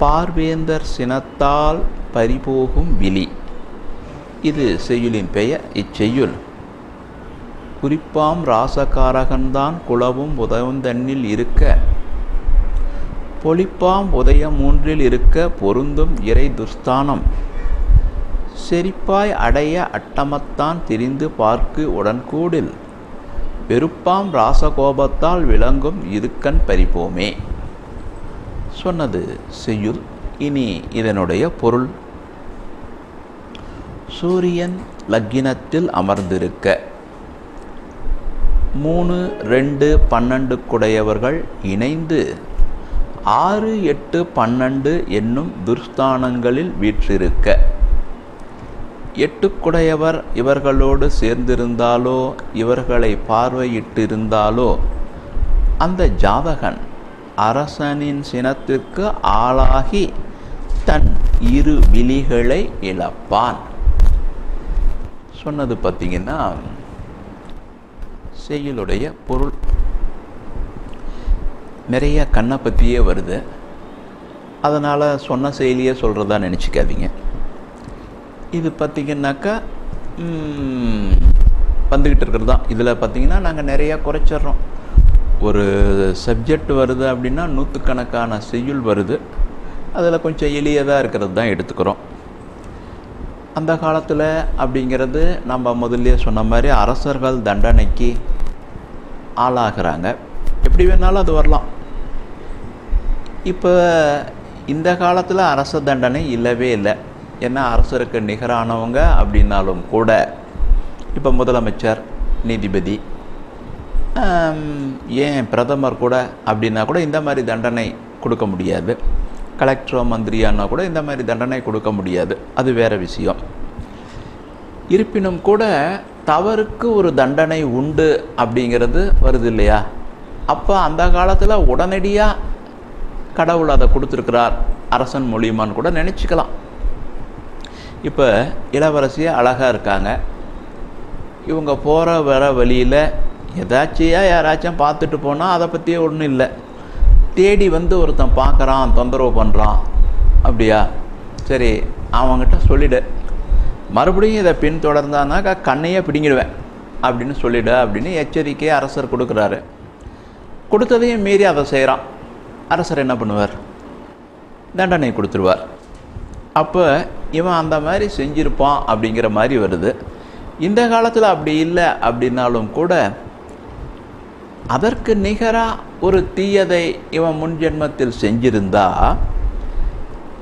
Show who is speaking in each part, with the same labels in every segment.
Speaker 1: பார்வேந்தர் சினத்தால் பறிபோகும் விழி. இது செய்யுளின் பெயர். இச்செய்யுள். குறிப்பாம் ராசகாரகன்தான் குளவும் உதவுந்தன்னில் இருக்க. பொழிப்பாம் உதயம் மூன்றில் இருக்க பொருந்தும் இறை துஸ்தானம். செரிப்பாய் அடைய அட்டமத்தான் திரிந்து பார்க்கு உடன்கூடில். வெறுப்பாம் ராசகோபத்தால் விளங்கும் இதுக்கண் பறிப்போமே. சொன்னது செய்யுள். இனி இதனுடைய பொருள். சூரியன் லக்கினத்தில் அமர்ந்திருக்க. மூணு ரெண்டு பன்னெண்டு குடையவர்கள் இணைந்து ஆறு எட்டு பன்னெண்டு என்னும் துர்ஸ்தானங்களில் வீற்றிருக்க. எட்டுக்குடையவர் இவர்களோடு சேர்ந்திருந்தாலோ இவர்களை பார்வையிட்டிருந்தாலோ அந்த ஜாதகன் அரசனின் சினத்திற்கு ஆளாகி தன் இரு விழிகளை இழப்பான். சொன்னது பார்த்தீங்கன்னா செய்யுளுடைய பொருள். நிறைய கண்ணை பற்றியே வருது. அதனால் சொன்ன செயலியே சொல்கிறதா நினச்சிக்காதீங்க. இது பார்த்திங்கனாக்கா வந்துக்கிட்டு இருக்கிறது தான். இதில் பார்த்திங்கன்னா நாங்கள் நிறையா குறைச்சிட்றோம். ஒரு சப்ஜெக்ட் வருது அப்படின்னா நூற்றுக்கணக்கான செய்யுள் வருது. அதில் கொஞ்சம் எளியதாக இருக்கிறது தான் எடுத்துக்கிறோம். அந்த காலத்தில் அப்படிங்கிறது நம்ம முதல்ல சொன்ன மாதிரி அரசர்கள் தண்டனைக்கு ஆளாகிறாங்க. எப்படி வேணாலும் அது வரலாம். இப்போ இந்த காலத்தில் அரச தண்டனை இல்லவே இல்லை. ஏன்னா அரசருக்கு நிகரானவங்க அப்படின்னாலும் கூட இப்போ முதலமைச்சர் நீதிபதி ஏன் பிரதமர் கூட அப்படின்னா கூட இந்த மாதிரி தண்டனை கொடுக்க முடியாது. கலெக்டரோ மந்திரியானா கூட இந்த மாதிரி தண்டனை கொடுக்க முடியாது. அது வேறு விஷயம். இருப்பினும் கூட தவறுக்கு ஒரு தண்டனை உண்டு அப்படிங்கிறது வருது இல்லையா? அப்போ அந்த காலத்தில் உடனடியாக கடவுள் அதை கொடுத்துருக்கிறார். அரசன் மூலியமான்னு கூட நினச்சிக்கலாம். இப்போ இளவரசியாக அழகாக இருக்காங்க. இவங்க போகிற வர வழியில் எதாச்சியாக யாராச்சும் பார்த்துட்டு போனால் அதை பற்றியே ஒன்றும் இல்லை. தேடி வந்து ஒருத்தன் பார்க்குறான் தொந்தரவு பண்ணுறான் அப்படியா? சரி அவங்ககிட்ட சொல்லிடு. மறுபடியும் இதை பின்தொடர்ந்தானாக்கா கண்ணையே பிடிங்கிடுவேன் அப்படின்னு சொல்லிடு அப்படின்னு எச்சரிக்கை அரசர் கொடுக்குறாரு. கொடுத்ததையும் மீறி அதை செய்கிறான் அரசர் என்ன பண்ணுவார்? தண்டனை கொடுத்துருவார். அப்போ இவன் அந்த மாதிரி செஞ்சுருப்பான் அப்படிங்கிற மாதிரி வருது. இந்த காலத்தில் அப்படி இல்லை அப்படின்னாலும் கூட அதற்கு நிகராக ஒரு தீயதை இவன் முன் ஜென்மத்தில் செஞ்சிருந்தா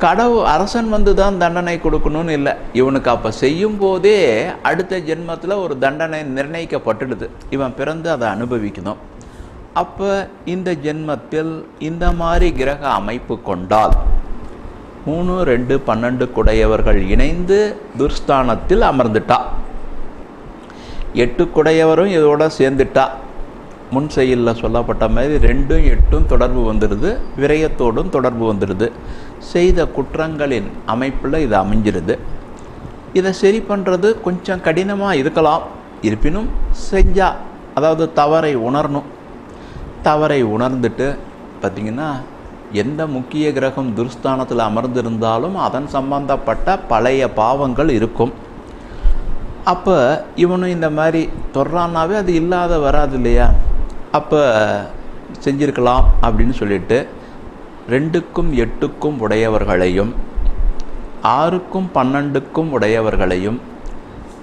Speaker 1: கடவுள் அரசன் வந்து தான் தண்டனை கொடுக்கணும்னு இல்லை. இவனுக்கு அப்போ செய்யும் போதே அடுத்த ஜென்மத்தில் ஒரு தண்டனை நிர்ணயிக்கப்பட்டுடுது. இவன் பிறந்து அதை அனுபவிக்கணும். அப்போ இந்த ஜென்மத்தில் இந்த மாதிரி கிரக அமைப்பு கொண்டால் மூணு ரெண்டு பன்னெண்டு குடையவர்கள் இணைந்து துர்ஸ்தானத்தில் அமர்ந்துட்டா. எட்டு குடையவரும் இதோட சேர்ந்துட்டா. முன் செயலில் சொல்லப்பட்ட மாதிரி ரெண்டும் எட்டும் தொடர்பு வந்துடுது விரயத்தோடும் தொடர்பு வந்துடுது. செய்த குற்றங்களின் அமைப்பில் இது அமைஞ்சிருது. இதை சரி பண்ணுறது கொஞ்சம் கடினமாக இருக்கலாம். இருப்பினும் செஞ்சா அதாவது தவறை உணரணும். தவறை உணர்ந்துட்டு பார்த்திங்கன்னா எந்த முக்கிய கிரகம் துர்ஸ்தானத்தில் அமர்ந்திருந்தாலும் அதன் சம்பந்தப்பட்ட பழைய பாவங்கள் இருக்கும். அப்போ இவனும் இந்த மாதிரி தொடுறான்னாவே அது இல்லாத வராது இல்லையா? அப்போ செஞ்சிருக்கலாம் அப்படின்னு சொல்லிட்டு ரெண்டுக்கும் எட்டுக்கும் உடையவர்களையும் ஆறுக்கும் பன்னெண்டுக்கும் உடையவர்களையும்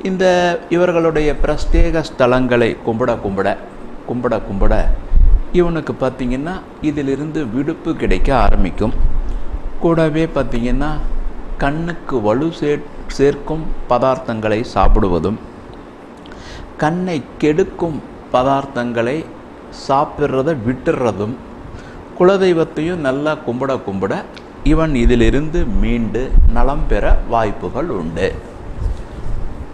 Speaker 1: இந்த இவர்களுடைய பிரஸ்தேக ஸ்தலங்களை கும்பிட கும்பிட கும்பிட கும்பிட இவனுக்கு பார்த்திங்கன்னா இதிலிருந்து விடுப்பு கிடைக்க ஆரம்பிக்கும். கூடவே பார்த்திங்கன்னா கண்ணுக்கு வலு சேர் சேர்க்கும் பதார்த்தங்களை சாப்பிடுவதும் கண்ணை கெடுக்கும் பதார்த்தங்களை சாப்பிட்றத விட்டுடுறதும் குலதெய்வத்தையும் நல்லா கும்பிட கும்பிட இவன் இதிலிருந்து மீண்டு நலம் பெற வாய்ப்புகள் உண்டு.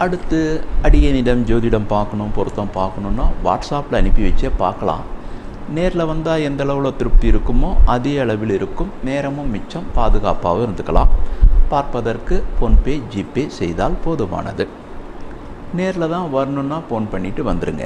Speaker 1: அடுத்து அடியனிடம் ஜோதிடம் பார்க்கணும் பொருத்தம் பார்க்கணுன்னா வாட்ஸ்அப்பில் அனுப்பி வச்சே பார்க்கலாம். நேரில் வந்தால் எந்த அளவில் திருப்தி இருக்குமோ அதே அளவில் இருக்கும். நேரமும் மிச்சம் பாதுகாப்பாகவும் இருந்துக்கலாம். பார்ப்பதற்கு ஃபோன்பே ஜிபே செய்தால் போதுமானது. நேரில் தான் வரணுன்னா ஃபோன் பண்ணிவிட்டு வந்துடுங்க